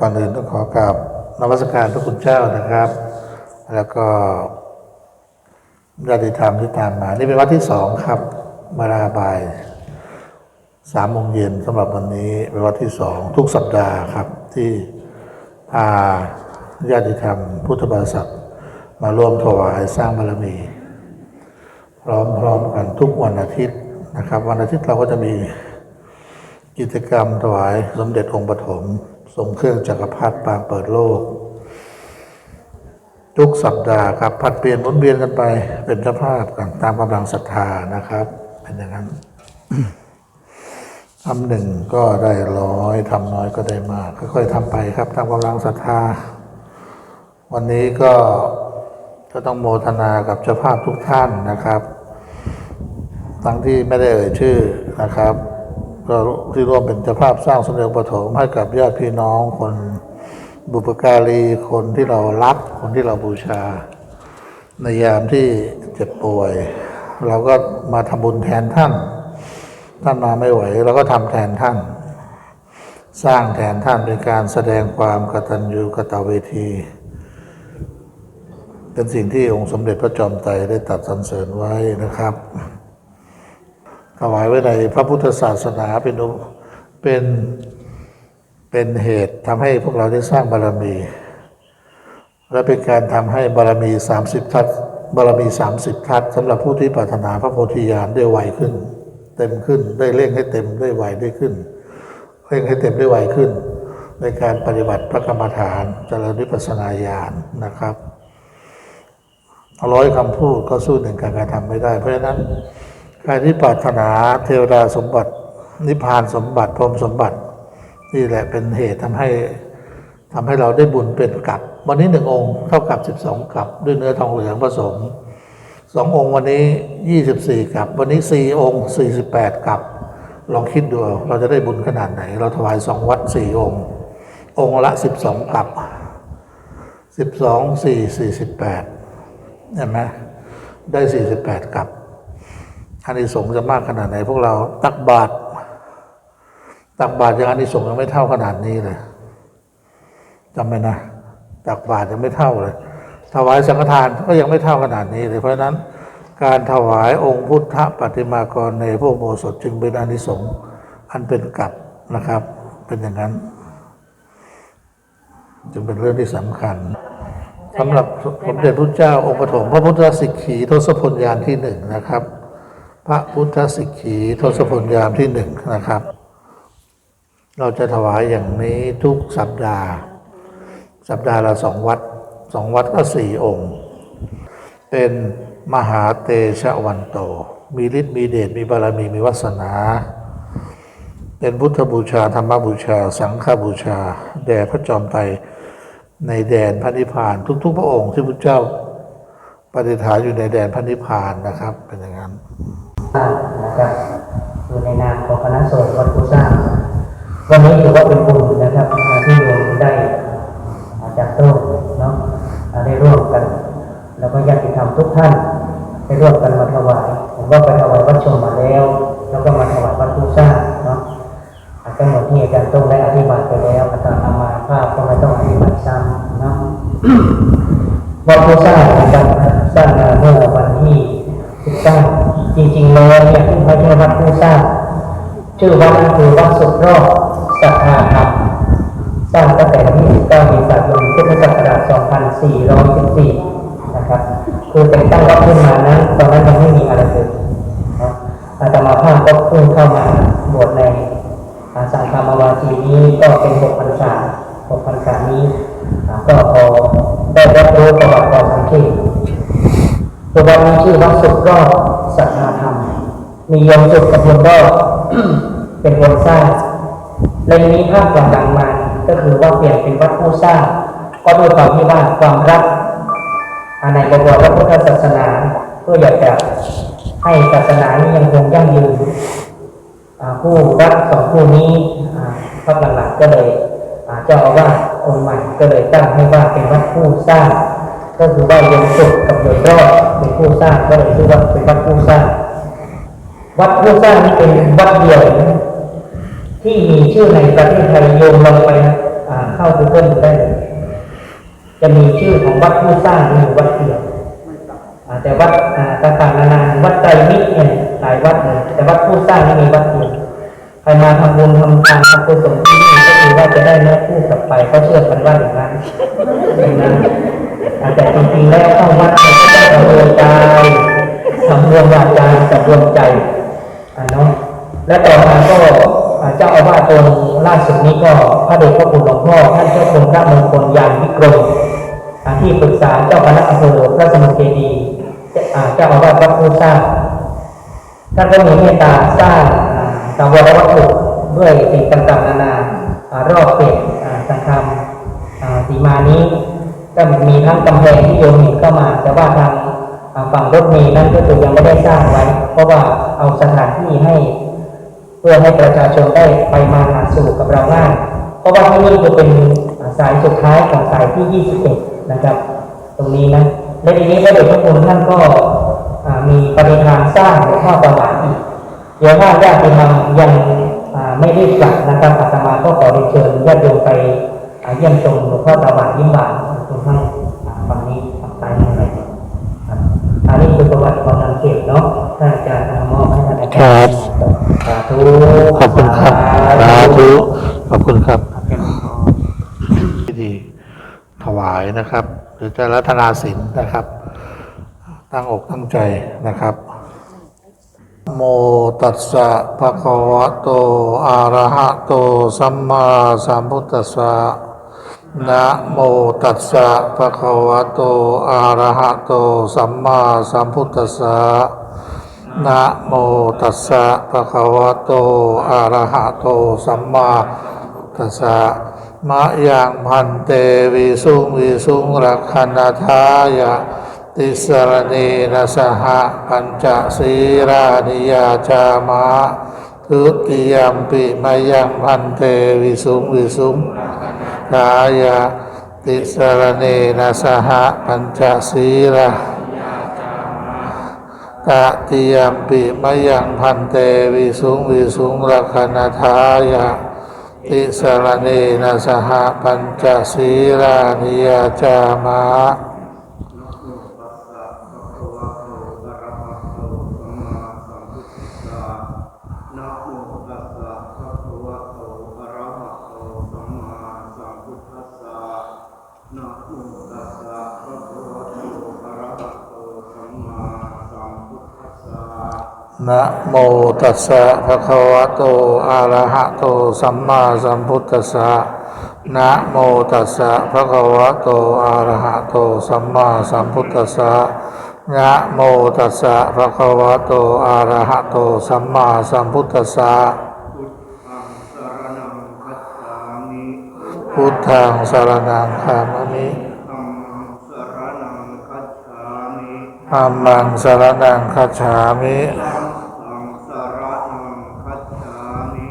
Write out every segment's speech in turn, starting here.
ก่อนอื่นต้องขอกราบนมัสการพระคุณเจ้านะครับ แล้วก็ญาติธรรมที่ตามมา นี่เป็นวัดที่สองครับมาราบายสามโมงเย็นสำหรับวันนี้เป็นวัดที่สองทุกสัปดาห์ครับ ที่พาญาติธรรม พุทธบริษัทมาร่วมถวายสร้างบารมี พร้อมๆกันทุกวันอาทิตย์นะครับ วันอาทิตย์เราก็จะมีกิจกรรมถวายสมเด็จองค์ปฐม ทรงเครื่องจักรพรรดิปางเปิดโลก ทุกสัปดาห์ครับผัดเปลี่ยนหมุนเวียนกันไป เป็นเจ้าภาพกันตามกำลังศรัทธานะครับ เป็นอย่างนั้นทำหนึ่งก็ได้ร้อยทำน้อยก็ได้มากค่อยๆทำไปครับตามกำลังศรัทธา วันนี้ก็ก็ต้องโมทนากับเจ้าภาพทุกท่านนะครับ ทั้งที่ไม่ได้เอ่ยชื่อนะครับ ก็ที่ร่วมเป็นเจ้าภาพสร้างสมเด็จพระปฐมให้กับญาติพี่น้องคนบุปการีคนที่เรารักคนที่เราบูชา ในยามที่เจ็บป่วย เราก็มาทำบุญแทนท่าน ท่านมาไม่ไหวเราก็ทำแทนท่าน สร้างแทนท่านเป็นการแสดงความกตัญญูกตเวที เป็นสิ่งที่องค์สมเด็จพระจอมไตรได้ตัดสรรเสริญไว้นะครับ ถวายไว้ในพระพุทธศาสนาเป็นเป็นเป็นเหตุทำให้พวกเราได้สร้างบารมี และเป็นการทำให้บารมี 30 ทัศบารมี 30 ทัศสำหรับผู้ที่ปรารถนาพระโพธิญาณได้ไวขึ้น เต็มขึ้นได้เร่งให้เต็มได้ไวได้ขึ้นเร่งให้เต็มได้ไวขึ้น ในการปฏิบัติพระกรรมฐานเจริญวิปัสสนาญาณนะครับร้อยคำพูดก็สู้หนึ่งการกระทำไม่ได้เพราะฉะนั้น ใครที่ปรารถนาเทวดาสมบัติ นิพพานสมบัติพรมสมบัติ นี่แหละเป็นเหตุทำให้ทำให้เราได้บุญเป็นกับวันนี้หนึ่งองค์เท่ากับสิบสองกับ ด้วยเนื้อทองเหลืองผสมสององค์วันนี้ยี่สิบสี่กับ วันนี้สี่องค์สี่สิบแปดกับ ลองคิดดูเราจะได้บุญขนาดไหน เราถวายสองวัดสี่องค์ องค์ละสิบสองกับสิบสองสี่สี่สิบแปดเห็นไหมได้สี่สิบแปดกับ อานิสงส์จะมากขนาดไหน พวกเราตักบาตรตักบาตรยังอานิสงส์ยังไม่เท่าขนาดนี้เลยจำไว้นะตักบาตรยังไม่เท่าเลย ถวายสังฆทานก็ยังไม่เท่าขนาดนี้เลยเพราะฉะนั้น การถวายองค์พุทธปฏิมากรในพวกโมสถจึงเป็นอานิสงส์อันเป็นกับนะครับ เป็นอย่างนั้น จึงเป็นเรื่องที่สำคัญสำหรับสมเด็จพระเจ้าองค์ปฐมพระพุทธสิกขีทศพลยานที่หนึ่งนะครับ พระพุทธสิกขีทศพลยามที่หนึ่งนะครับ เราจะถวายอย่างนี้ทุกสัปดาห์ สัปดาห์ละสองวัดสองวัดก็สี่องค์ เป็นมหาเตชะวันโต มีฤทธิ์มีเดชมีบารมีมีวาสนา เป็นพุทธบูชาธรรมบูชา สังฆบูชา แด่พระจอมไตรในแดนพระนิพพาน ทุก ๆ พระองค์ที่พระเจ้าปฏิฐานอยู่ในแดนพระนิพพานนะครับ เป็นอย่างนั้น นะครับอยู่ในนามของคณะสงฆ์วัดผู้สร้างวันนี้ถือว่าเป็นบุญนะครับที่โยมได้จากโต้เนาะได้ร่วมกัน แล้วก็ญาติธรรมทุกท่านได้ร่วมกันมาถวายผมก็ไปถวายวัดชมมาแล้ว แล้วก็มาถวายวัดผู้สร้างเนาะอ่าก็เหมือนที่อาจารย์ต้งได้อธิบายไปแล้วอาจารย์อามาภาพก็ไม่ต้องอธิบายซ้ำเนาะวัดผู้สร้างนะครับสร้างมาเมื่อวันที่19จริงๆ แล้วเนี่ยไม่ใช่วัดผู้สร้างชื่อวัดนั้นคือวัดสุดรอบศรัทธาธรรมสร้างตั้งแต่วันที่19เมษายนพุทธศักราช2414 นะครับ คือแต่งตั้งวัดขึ้นมานั้นตอนนั้นยังไม่มีอะไรเลยเนะอาตมาภาพก็เพิ่งเข้ามาบวชในอาสังฆามาวาจีนี้ก็เป็นหกพรรษาหกพรรษานี้ ก็พอได้รับรู้ประวัติความสังเกตตัววัดนี้ชื่อวัดสุดรอบศรัทธาธรรม มีโยมสุดกับโยมรอดเป็นคนสร้างและนี้ภาพหลังมา ก็คือว่าเปลี่ยนเป็นวัดผู้สร้างก็ด้วยความที่ว่าความรักในบวรพระพุทธศาสนาเพื่ออยากจะให้ศาสนานี้ยังคงยั่งยืนผู้รักสองผู้นี้ภาพหลังๆก็เลยเจ้าอาวาสองค์ใหม่ก็เลยตั้งให้ว่าเป็นวัดผู้สร้าง ก็คือว่าโยมสุดกับโยมรอดเป็นผู้สร้างก็เลยชื่อว่าเป็นวัดผู้สร้าง วัดผู้สร้างนี้เป็นวัดเดียวที่มีชื่อในประเทศไทยโยมลงไปอ่าเข้า Google ดูได้เลยจะมีชื่อของวัดผู้สร้างอยู่วัดเดียวอ่าแต่วัดอ่าต่างๆนานาวัดไตรมิตรเนี่ยหลายวัดเลยแต่วัดผู้สร้างนี่มีวัดเดียวใครมาทำบุญทำทานทำกุศลที่นี่ก็คือว่าจะได้เนื้อคู่กลับไปเขาเชื่อกันว่าอย่างนั้นนะแต่จริงๆแล้วเข้าวัดเนี่ยก็ต้องรวมกายสำรวมวาจาสำรวมใจ เนาะและต่อมาก็เจ้าอาวาสองค์ล่าสุดนี้ก็พระเดชพระคุณหลวงพ่อท่านเจ้าคุณพระมงคลยานวิกรมที่ปรึกษาเจ้าคณะอำเภอพระสมุทรเจดีเจ้าอาวาสวัดผู้สร้างท่านก็มีเมตตาสร้างอ่าสังวรวัตถุด้วยสิ่งต่างๆนานารอบเขตสังคมอ่าสีมานี้ก็มีทั้งกำแพงที่โยมเห็นเข้ามา แต่ว่าทาง ฝั่งรถเมล์นั้นก็คือยังไม่ได้สร้างไว้ เพราะว่าเอาสถานที่ให้ เพื่อให้ประชาชนได้ไปมาหาสู่กับเราง่ายเพราะว่าที่นี่จะเป็นสายสุดท้ายของสายที่ 21 นะครับ ตรงนี้นะและทีนี้พระเดชพระคุณท่านก็มีปฏิทานสร้างหลวงพ่อประวัติอีกเดี๋ยวถ้าญาติธรรมยังไม่รีบกลับนะครับอาตมาก็ขอเรียนเชิญญาติโยมไปอ่าเยี่ยมชมหลวงพ่อประวัติยิ้มบานตรงข้าง ขอบคุณครับสาธุขอบคุณครับพิธีถวายนะครับ หรือจะรัตนาศิลนะครับ ตั้งอกตั้งใจนะครับ โมตัสสะภะคะวะโตอะระหะโตสัมมาสัมพุทธัสสะนะโมตัสสะภะคะวะโตอะระหะโตสัมมาสัมพุทธัสสะ นะโมตัสสะภะคะวะโตอะระหะโตสัมมาตัสสะมะยังพันเตวิสุงวิสุงรักขณทายะติสรณีนะสหปัญจศีรานิยาจามะทุติยมปิมายังพันเตวิสุงวิสุงกายะติสรณีนะสหปัญจศีรา ตติยมปิมยังพันเตวิสุงวิสุงรักขณทายะติสรณีนะสหปัญจศีลานิยจามะโมตัสสะภะคะวะโตอะระหะโตสัมมาสัมพุทธัสสะนะโมตัสสะภะคะวะโตอะระหะโตสัมมาสัมพุทธัสสะ นะโมตัสสะภะคะวะโตอะระหะโตสัมมาสัมพุทธัสสะนะโมตัสสะภะคะวะโตอะระหะโตสัมมาสัมพุทธัสสะนะโมตัสสะภะคะวะโตอะระหะโตสัมมาสัมพุทธัสสะพุทธังสรณังคัจฉามิพุทธังสรณังคามิธัมมังสรณังคัจฉามิ ธัมมังสรณังคัจฉามิ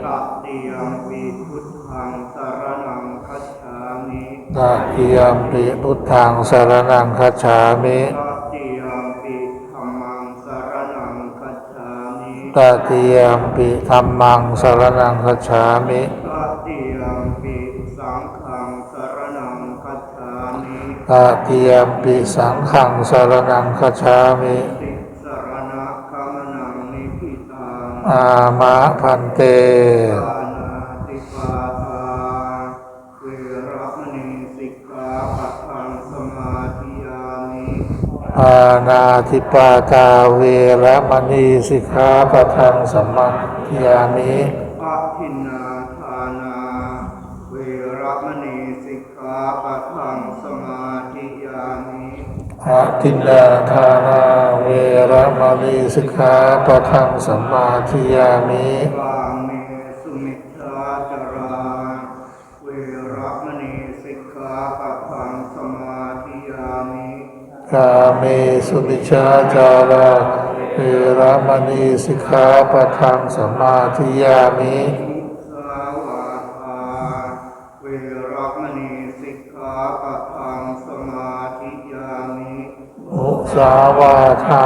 มิตติยมปิพุทธังสรณังคัจฉามิตติยัมปิธัมมังสรณังคัจฉามิตติยมปิธัมมังสรณังคัจฉามิตติยัมปิสังฆังสรณังคัจฉามิตติยมปิสังฆังสรณังคัจฉามิติสรณะคามนังนิพิตังอามะพันเตปานาติ อานาทิปาตาเวระมณีสิกขาปะทังสมมาธิยามิปะทินนาทานาเวรมณีสิกขาปัทังสมาธิยามิอะทินดาทานาเวระมณีสิกขาปะทังสมมาธิยามิว กาเมสุมิชาจาราเวรามณีสิกขาปะทังสมาธิยามิสาวาทาเวรมณีสิกขาปะทังสมาธิยามิมุสาวาทา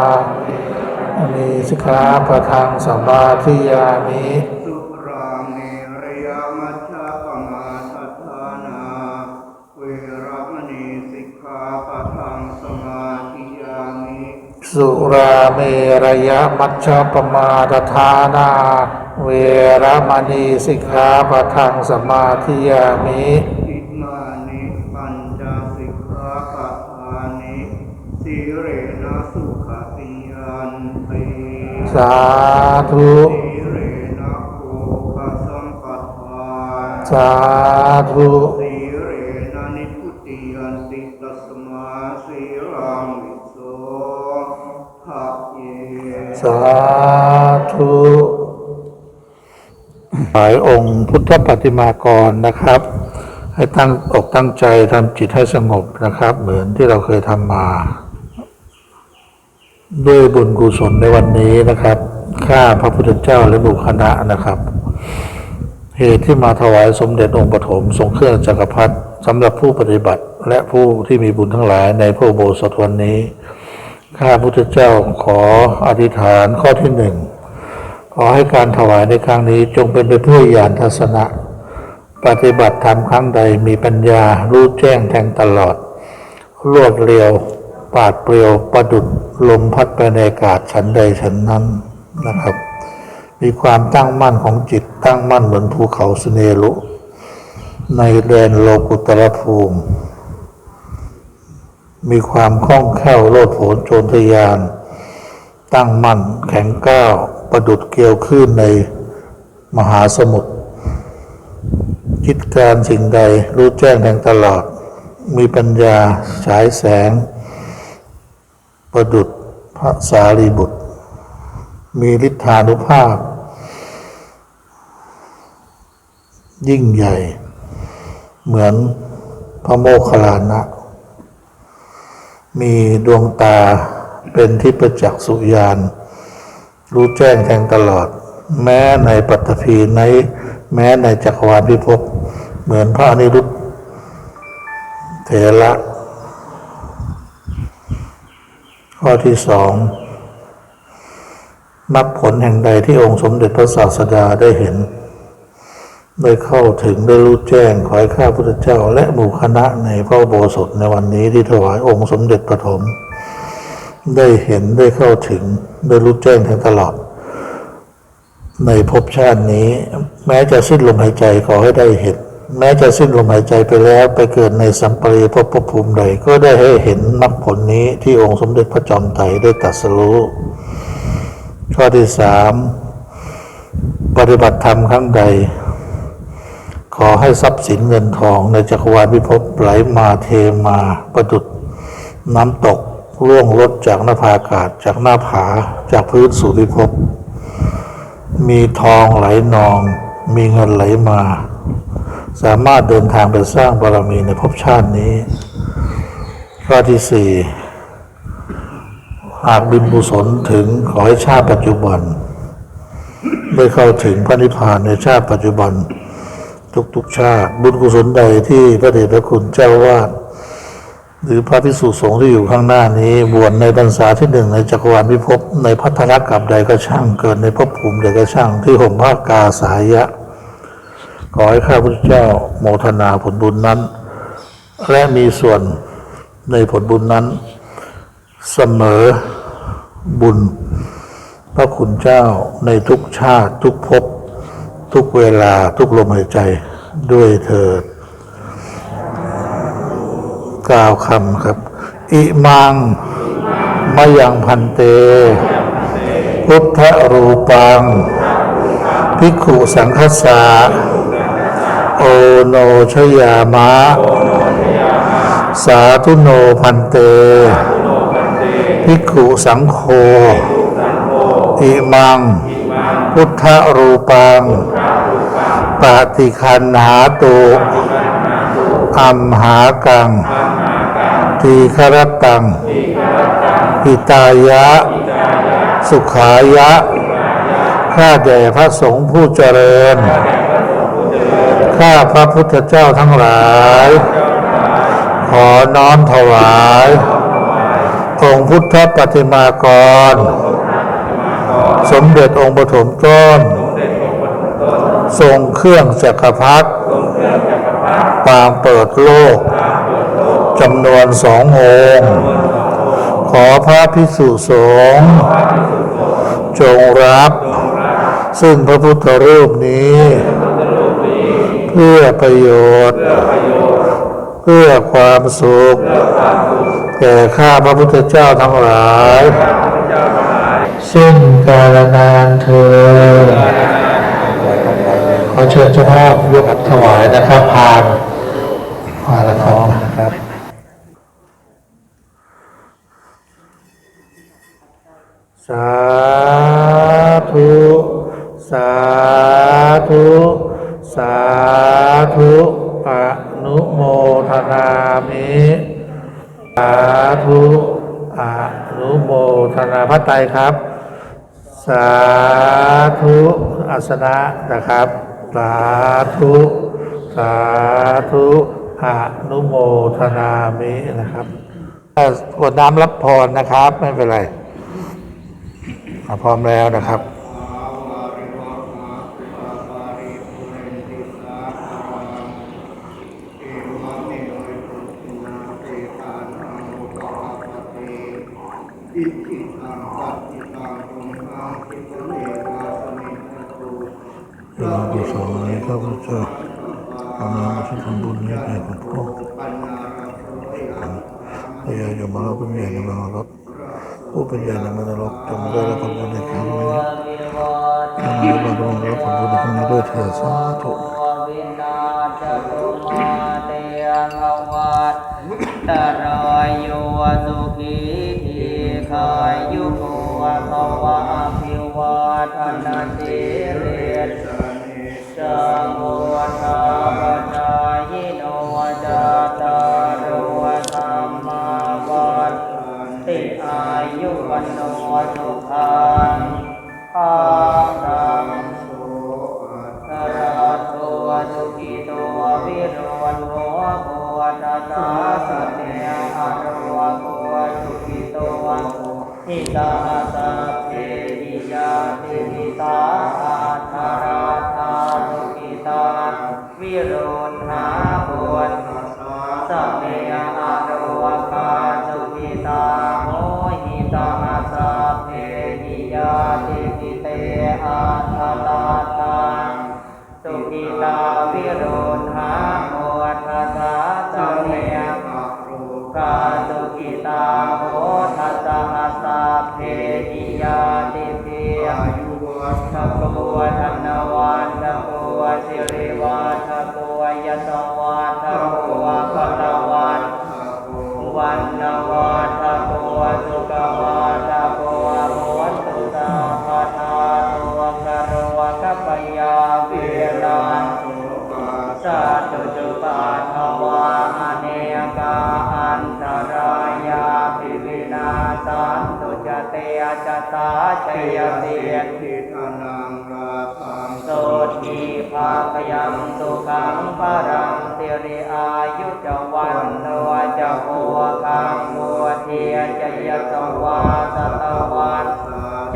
มีสิกขาปะทังสมาธิยามิ สุราเมรยมัชฌปมาทฐานา เวรมณีสิกขาปะทังสมาธิยามิอิมานิปัญจสิกขาปะทานิสีเรนะสุขติยันติสาธุสีเรนะโภคสัมปทานสาธุสีาธุหมายองค์พุทธปฏิมากรนะครับ ให้ตั้งอกตั้งใจทำจิตให้สงบนะครับ เหมือนที่เราเคยทำมา ด้วยบุญกุศลในวันนี้นะครับข้าพระพุทธเจ้าและบุคคณะนะครับ เหตุที่มาถวายสมเด็จองค์ปฐมทรงเครื่องจักรพรรดิสำหรับผู้ปฏิบัติ และผู้ที่มีบุญทั้งหลายในพระโบสถวันนี้ ข้าพุทธเจ้าขออธิษฐานข้อที่หนึ่งขอให้การถวายในครั้งนี้จงเป็นไปเพื่อญาณทัศนะ ปฏิบัติธรรมครั้งใดมีปัญญารู้แจ้งแทงตลอด รวดเร็ว ปาดเปรียวประดุดลมพัดไปในอากาศฉันใดฉันนั้นนะครับ มีความตั้งมั่นของจิตตั้งมั่นเหมือนภูเขาสเนรุในแดนโลกุตรภูมิ มีความคล่องแคล่วโลดโผนโจรทยาน ตั้งมั่นแข็งก้าวประดุดเกลียวขึ้นในมหาสมุทรคิดการสิ่งใดรู้แจ้งแทงตลอด มีปัญญาฉายแสง ประดุดพระสารีบุตร มีฤทธานุภาพ ยิ่งใหญ่ เหมือนพระโมคคัลลานะ มีดวงตาเป็นที่ประจักษ์สุญานรู้แจ้งแทงตลอด แม้ในปัตตภีในแม้ในจักรวาลพิภพเหมือนพระอนิรุตเถระข้อที่สองนับผลแห่งใดที่องค์สมเด็จพระศาสดาได้เห็น ได้เข้าถึงได้รู้แจ้งขอให้ข้าพุทธเจ้า และหมู่คณะในพระโบสถในวันนี้ที่ถวายองค์สมเด็จปฐมได้เห็นได้เข้าถึงได้รู้แจ้งทั้งตลอด ในภพชาตินี้ แม้จะสิ้นลมหายใจขอให้ได้เห็น แม้จะสิ้นลมหายใจไปแล้วไปเกิดในสัมปรีภพภพภูมิใดก็ได้ให้เห็นมรรคผลนี้ที่องค์สมเด็จพระจอมไตรได้ตรัสรู้ข้อที่สามปฏิบัติธรรมครั้งใด ขอให้ทรัพย์สินเงินทองในจักรวาลพิภพไหลมาเทมาประดุดน้ำตกร่วงลดจากหน้าผาอากาศจากหน้าผาจากพื้นสู่พิภพมีทองไหลนอง มีเงินไหลมา สามารถเดินทางไปสร้างบารมีในภพชาตินี้ ข้อที่สี่หากบุญกุศลถึงขอให้ชาติปัจจุบัน ได้เข้าถึงพระนิพพานในชาติปัจจุบัน ทุกๆชาติ บุญกุศลใดที่พระเดชพระคุณเจ้าวาดหรือพระภิกษุสงฆ์ที่อยู่ข้างหน้านี้บวชในพรรษาที่หนึ่งในจักรวาลพิภพในพัทธรักกับใดก็ช่างเกิดในภพภูมิใดก็ช่างที่ห่มผ้ากาสายะ ขอให้ข้าพุทธเจ้าโมทนาผลบุญนั้น และมีส่วนในผลบุญนั้นเสมอบุญ พระคุณเจ้าในทุกชาติทุกภพ ทุกเวลาทุกลมหายใจด้วยเถิดกล่าวคำครับ อิมังมายังพันเต พุทธรูปัง ภิกขุสังคสาโอโนชยามะ สาธุโนพันเต ภิกขุสังโฆอิมัง พุทธรูปังปฏิคันหาตุอัมหากังทีครตังอิตายะ สุขายะ ข้าแด่พระสงฆ์ผู้เจริญ ข้าพระพุทธเจ้าทั้งหลาย ขอน้อมถวาย องค์พุทธปฏิมากร สมเด็จองค์ปฐมต้น ทรงเครื่องจักรพรรดิปางเปิดโลกจำนวนสององค์ ขอพระพิสุสงฆ์จงรับ ซึ่งพระพุทธรูปนี้ เพื่อประโยชน์ เพื่อความสุข แก่ข้าพระพุทธเจ้าทั้งหลาย สิ้นกาลนานเธอ ขอเชิญเจ้าภาพยกถวายนะครับพานพานละท้องนะครับสาธุสาธุสาธุอนุโมทนามิสาธุอนุโมทนาพระไตรครับ สาธุอาสนะนะครับ สาธุ สาธุอนุโมทนามินะครับกดน้ำรับพรนะครับ ไม่เป็นไรพร้อมแล้วนะครับ ยังกุศลให้ข้าพเจ้าทำงานที่ทำบุญให้แก่พระพุทธปัญญาราโสยะพยายามมาเราเป็นใหญ่ในมรรคผู้เป็นใหญ่ในมรรคจงได้รับผลบุญในครั้งนี้จงได้รับผลบุญในครั้งนี้ด้วยเถิดสาธุตุมายังอวัตตรายโยสุขีทีขายุโกะภวะอภิวาทนาสิริ สุขังภาลังนราโตสุขิโตวิโรนโหโวตตาสเนอาโวะโวสุขิตวันโหทิตาสเพหิยาติหิตาอาทาราธาสุขิตาวิโรหาโหนสเพอา ตุจเตจตาชยเตียนทิทานังราพังโสทีภาคยังสุขังปรังสิริอายุจวันโนจะโภคังโมเทียจะยสวาสตวัน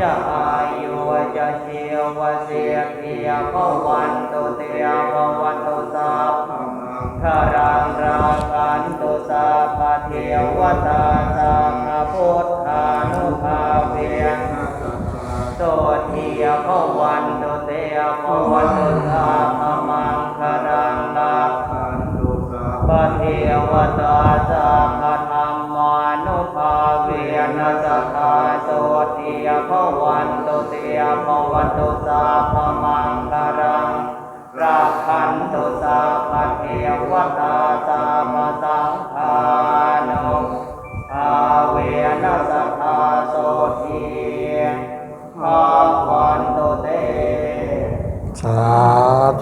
จะอายุจะเชียวเสียเทียพวันตุเตียพวันตุสาพธรรมังทารังราคันตุสาพเทวตาสังพุทธานุภาเวียนนาคาโสทียพวันโตเตียพวันตุสาพมังคารังลาขันตุสาปะเทวตาสังฆธรรมานุภาเวียนสัทธาโสทียพวันโตเตียพวันตุสาพมังคารังราคันตุสาภะเทวตาสาภะสังฆา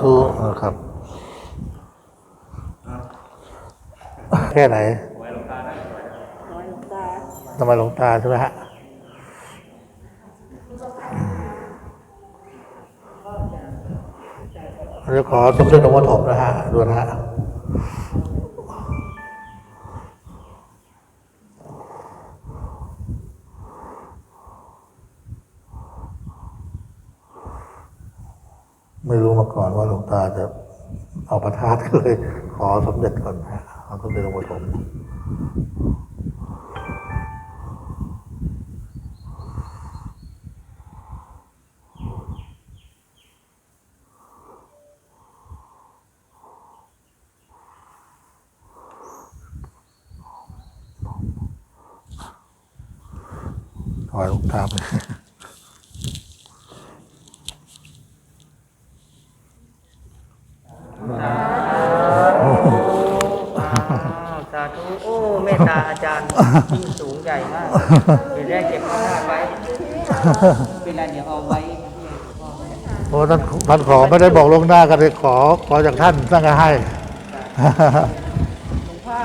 ธุครับ แค่ไหนทำไมหลวงตาใช่ไหมฮะเราขอสมเด็จหลวงพ่อถมนะฮะดูนะฮะ ไม่รู้มาก่อนว่าหลวงตาจะเอาประทัดก็เลย ขอสมเด็จก่อนเอาสมเด็จหลวงพ่ถม ถอยหลวงตาไป สาธุโอ้เมตตาอาจารย์ยิ่งสูงใหญ่มาก เดี๋ยวแรกเก็บข้าวหน้าไว้เป็นไรเดี๋ยวเอาไว้โอ้ท่านท่านขอไม่ได้บอกลวงหน้ากันเลยขอขอจากท่านท่านก็ให้หลวงพ่อ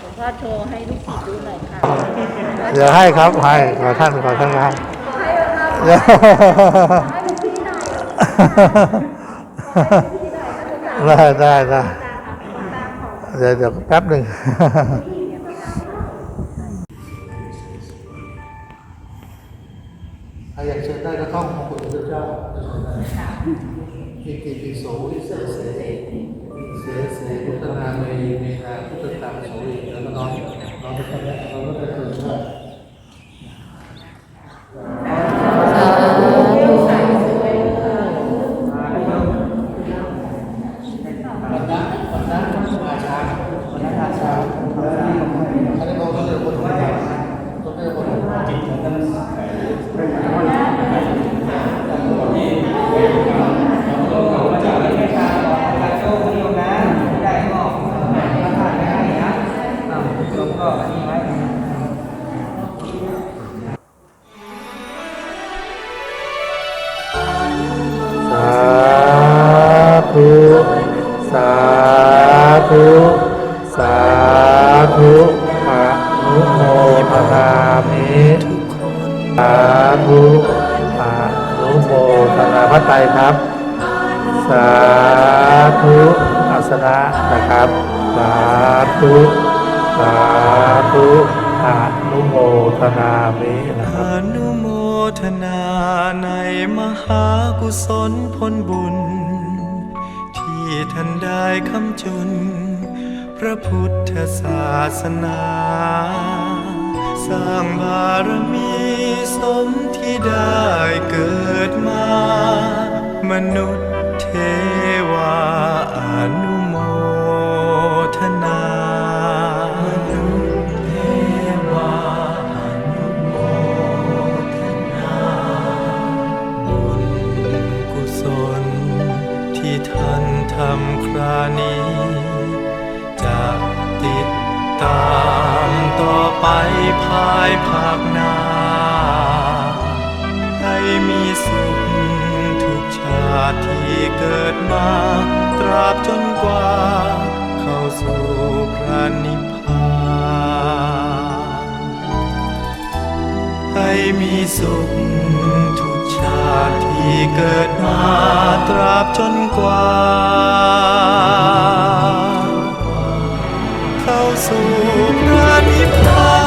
หลวงพ่อโชว์ให้ลูกศิษย์ดูหน่อยค่ะเดี๋ยวให้ครับให้ขอท่านขอท่านให้เดี๋ยวได้ได้ได้เดี๋ยวเดี๋ยวแป๊บหนึ่ง อัสนะนะครับสาธุสาธุอนุโมทนามินะครับอนุโมทนาในมหากุศลผลบุญ ที่ท่านได้คำจุน พระพุทธศาสนา สร้างบารมีสมที่ได้เกิดมา มนุษย์ เทวาอนุโมทนามนุษย์เทวาอนุโมทนาบุญกุศลที่ท่านทำครานี้จะติดตามต่อไปภายภาคหน้าให้มีสุข ติที่เกิดมา ตราบจนกว่า เข้าสู่พระนิพพานให้มีสุขทุกชาติที่เกิดมา ตราบจนกว่า เข้าสู่พระนิพพาน